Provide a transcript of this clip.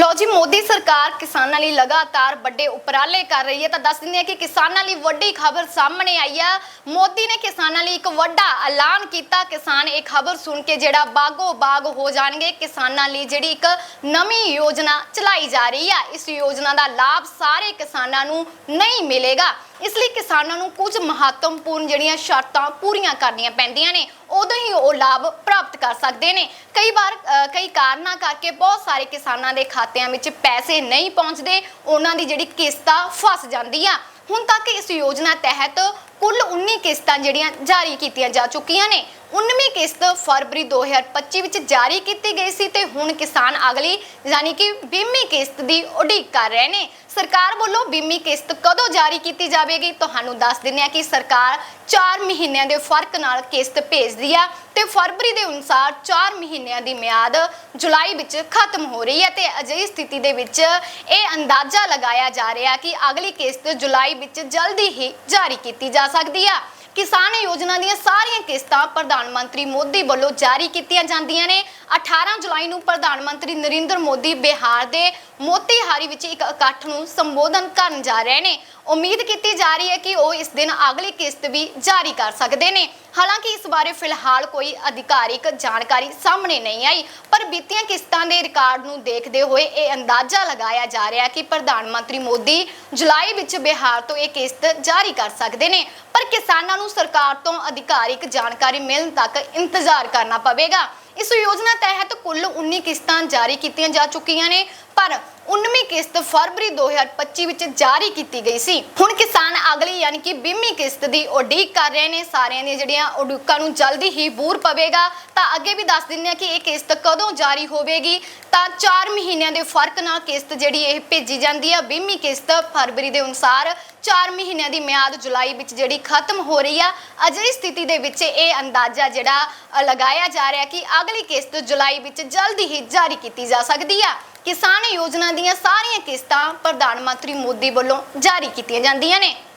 ਲੋ ਜੀ, ਮੋਦੀ ਸਰਕਾਰ ਕਿਸਾਨਾਂ ਲਈ ਲਗਾਤਾਰ ਵੱਡੇ ਉਪਰਾਲੇ ਕਰ ਰਹੀ ਹੈ। ਤਾਂ ਦੱਸ ਦਿੰਦੇ ਹਾਂ ਕਿ ਕਿਸਾਨਾਂ ਲਈ ਵੱਡੀ ਖਬਰ ਸਾਹਮਣੇ ਆਈ ਆ ਮੋਦੀ ਨੇ ਕਿਸਾਨਾਂ ਲਈ ਇੱਕ ਵੱਡਾ ਐਲਾਨ ਕੀਤਾ। ਕਿਸਾਨ ਇਹ ਖਬਰ ਸੁਣ ਕੇ ਜਿਹੜਾ ਬਾਗੋ ਬਾਗ ਹੋ ਜਾਣਗੇ। ਕਿਸਾਨਾਂ ਲਈ ਜਿਹੜੀ ਇੱਕ ਨਵੀਂ ਯੋਜਨਾ ਚਲਾਈ ਜਾ ਰਹੀ ਹੈ। ਇਸ ਯੋਜਨਾ ਦਾ ਲਾਭ ਸਾਰੇ ਕਿਸਾਨਾਂ ਨੂੰ ਨਹੀਂ ਮਿਲੇਗਾ। ਇਸ ਲਈ ਕਿਸਾਨਾਂ ਨੂੰ ਕੁਝ ਮਹੱਤਵਪੂਰਨ ਜਿਹੜੀਆਂ ਸ਼ਰਤਾਂ ਪੂਰੀਆਂ ਕਰਨੀਆਂ ਪੈਂਦੀਆਂ ਨੇ, ਉਦੋਂ ਹੀ ਉਹ ਲਾਭ ਪ੍ਰਾਪਤ ਕਰ ਸਕਦੇ ਨੇ। ਕਈ ਵਾਰ ਕਈ ਕਾਰਨਾਂ ਕਰਕੇ ਬਹੁਤ ਸਾਰੇ ਕਿਸਾਨਾਂ ਦੇ ਖਾਤਿਆਂ ਵਿੱਚ ਪੈਸੇ ਨਹੀਂ ਪਹੁੰਚਦੇ, ਉਹਨਾਂ ਦੀ ਜਿਹੜੀ ਕਿਸ਼ਤਾਂ ਫਸ ਜਾਂਦੀ ਆ। ਹੁਣ ਤੱਕ ਇਸ ਯੋਜਨਾ ਤਹਿਤ ਕੁੱਲ 19 ਕਿਸ਼ਤਾਂ ਜਿਹੜੀਆਂ ਜਾਰੀ ਕੀਤੀਆਂ ਜਾ ਚੁੱਕੀਆਂ ਨੇ। 19ਵੀਂ ਕਿਸ਼ਤ ਫਰਵਰੀ 2025 ਵਿੱਚ ਜਾਰੀ ਕੀਤੀ ਗਈ ਸੀ ਤੇ ਹੁਣ ਕਿਸਾਨ ਅਗਲੀ ਯਾਨੀ ਕਿ 20ਵੀਂ ਕਿਸ਼ਤ ਦੀ ਉਡੀਕ ਕਰ ਰਹੇ ਨੇ। ਸਰਕਾਰ ਵੱਲੋਂ 20ਵੀਂ ਕਿਸ਼ਤ ਕਦੋਂ ਜਾਰੀ ਕੀਤੀ ਜਾਵੇਗੀ? ਤੁਹਾਨੂੰ ਦੱਸ ਦਿੰਦੇ ਆ ਕਿ ਸਰਕਾਰ 4 ਮਹੀਨਿਆਂ ਦੇ ਫ਼ਰਕ ਨਾਲ ਕਿਸ਼ਤ ਭੇਜਦੀ ਆ ਤੇ ਫਰਵਰੀ ਦੇ ਅਨੁਸਾਰ 4 ਮਹੀਨਿਆਂ ਦੀ ਮਿਆਦ ਜੁਲਾਈ ਵਿੱਚ ਖਤਮ ਹੋ ਰਹੀ ਹੈ ਤੇ ਅਜਿਹੀ ਸਥਿਤੀ ਦੇ ਵਿੱਚ ਇਹ ਅੰਦਾਜ਼ਾ ਲਗਾਇਆ ਜਾ ਰਿਹਾ ਕਿ ਅਗਲੀ ਕਿਸ਼ਤ ਜੁਲਾਈ ਵਿੱਚ ਜਲਦੀ ਹੀ ਜਾਰੀ ਕੀਤੀ ਜਾ ਸਕਦੀ ਆ। ਕਿਸਾਨ ਯੋਜਨਾ ਦੀਆਂ ਸਾਰੀਆਂ ਕਿਸ਼ਤਾਂ ਪ੍ਰਧਾਨ ਮੰਤਰੀ ਮੋਦੀ ਵੱਲੋਂ ਜਾਰੀ ਕੀਤੀਆਂ ਜਾਂਦੀਆਂ ਨੇ। 18 ਜੁਲਾਈ ਨੂੰ ਪ੍ਰਧਾਨ ਮੰਤਰੀ ਨਰਿੰਦਰ ਮੋਦੀ ਬਿਹਾਰ ਦੇ ਮੋਤੀਹਾਰੀ ਵਿੱਚ ਇੱਕ ਇਕੱਠ ਨੂੰ ਸੰਬੋਧਨ ਕਰਨ ਜਾ ਰਹੇ ਨੇ। ਉਮੀਦ ਕੀਤੀ ਜਾ ਰਹੀ ਹੈ ਕਿ ਉਹ ਇਸ ਦਿਨ ਅਗਲੀ ਕਿਸ਼ਤ ਵੀ ਜਾਰੀ ਕਰ ਸਕਦੇ ਨੇ। ਹਾਲਾਂਕਿ ਇਸ ਬਾਰੇ ਫਿਲਹਾਲ ਕੋਈ ਅਧਿਕਾਰਿਕ ਜਾਣਕਾਰੀ ਸਾਹਮਣੇ ਨਹੀਂ ਆਈ, ਪਰ ਬੀਤੀਆਂ ਕਿਸ਼ਤਾਂ ਦੇ ਰਿਕਾਰਡ ਨੂੰ ਦੇਖਦੇ ਹੋਏ ਇਹ ਅੰਦਾਜ਼ਾ ਲਗਾਇਆ ਜਾ ਰਿਹਾ ਕਿ ਪ੍ਰਧਾਨ ਮੰਤਰੀ ਮੋਦੀ ਜੁਲਾਈ ਵਿੱਚ ਬਿਹਾਰ ਤੋਂ ਇਹ ਕਿਸ਼ਤ ਜਾਰੀ ਕਰ ਸਕਦੇ ਨੇ। ਪਰ ਕਿਸਾਨਾਂ ਨੂੰ ਸਰਕਾਰ ਤੋਂ ਅਧਿਕਾਰਿਕ ਜਾਣਕਾਰੀ ਮਿਲਣ ਤੱਕ ਇੰਤਜ਼ਾਰ ਕਰਨਾ ਪਵੇਗਾ। ਇਸ ਯੋਜਨਾ ਤਹਿਤ ਕੁੱਲ 19 ਕਿਸ਼ਤਾਂ ਜਾਰੀ ਕੀਤੀਆਂ ਜਾ ਚੁੱਕੀਆਂ ਨੇ। ਪਰ 19ਵੀਂ ਕਿਸ਼ਤ ਫਰਵਰੀ 2025 ਵਿੱਚ ਜਾਰੀ ਕੀਤੀ ਗਈ ਸੀ। ਹੁਣ ਕਿਸਾਨ ਅਗਲੀ ਯਾਨੀ ਕਿ 20ਵੀਂ ਕਿਸ਼ਤ ਦੀ ਉਡੀਕ ਕਰ ਰਹੇ ਨੇ। ਸਾਰਿਆਂ ਦੀਆਂ ਜਿਹੜੀਆਂ ਉਡੀਕਾਂ ਨੂੰ ਜਲਦੀ ਹੀ ਬੂਰ ਪਵੇਗਾ। ਤਾਂ ਅੱਗੇ ਵੀ ਦੱਸ ਦਿੰਦੇ ਆ ਕਿ ਇਹ ਕਿਸ਼ਤ ਕਦੋਂ ਜਾਰੀ ਹੋਵੇਗੀ। ਤਾਂ 4 ਮਹੀਨਿਆਂ ਦੇ ਫ਼ਰਕ ਨਾਲ ਕਿਸ਼ਤ ਜਿਹੜੀ ਇਹ ਭੇਜੀ ਜਾਂਦੀ ਆ 20ਵੀਂ ਕਿਸ਼ਤ ਫਰਵਰੀ ਦੇ ਅਨੁਸਾਰ 4 ਮਹੀਨਿਆਂ ਦੀ ਮਿਆਦ ਜੁਲਾਈ ਵਿੱਚ ਜਿਹੜੀ ਖਤਮ ਹੋ ਰਹੀ ਆ। ਅਜਿਹੀ ਸਥਿਤੀ ਦੇ ਵਿੱਚ ਇਹ ਅੰਦਾਜ਼ਾ ਜਿਹੜਾ ਲਗਾਇਆ ਜਾ ਰਿਹਾ ਕਿ ਅਗਲੀ ਕਿਸ਼ਤ ਜੁਲਾਈ ਵਿੱਚ ਜਲਦੀ ਹੀ ਜਾਰੀ ਕੀਤੀ ਜਾ ਸਕਦੀ ਆ। ਕਿਸਾਨ ਯੋਜਨਾ ਦੀਆਂ ਸਾਰੀਆਂ ਕਿਸ਼ਤਾਂ ਪ੍ਰਧਾਨ ਮੰਤਰੀ ਮੋਦੀ ਵੱਲੋਂ ਜਾਰੀ ਕੀਤੀਆਂ ਜਾਂਦੀਆਂ ਨੇ।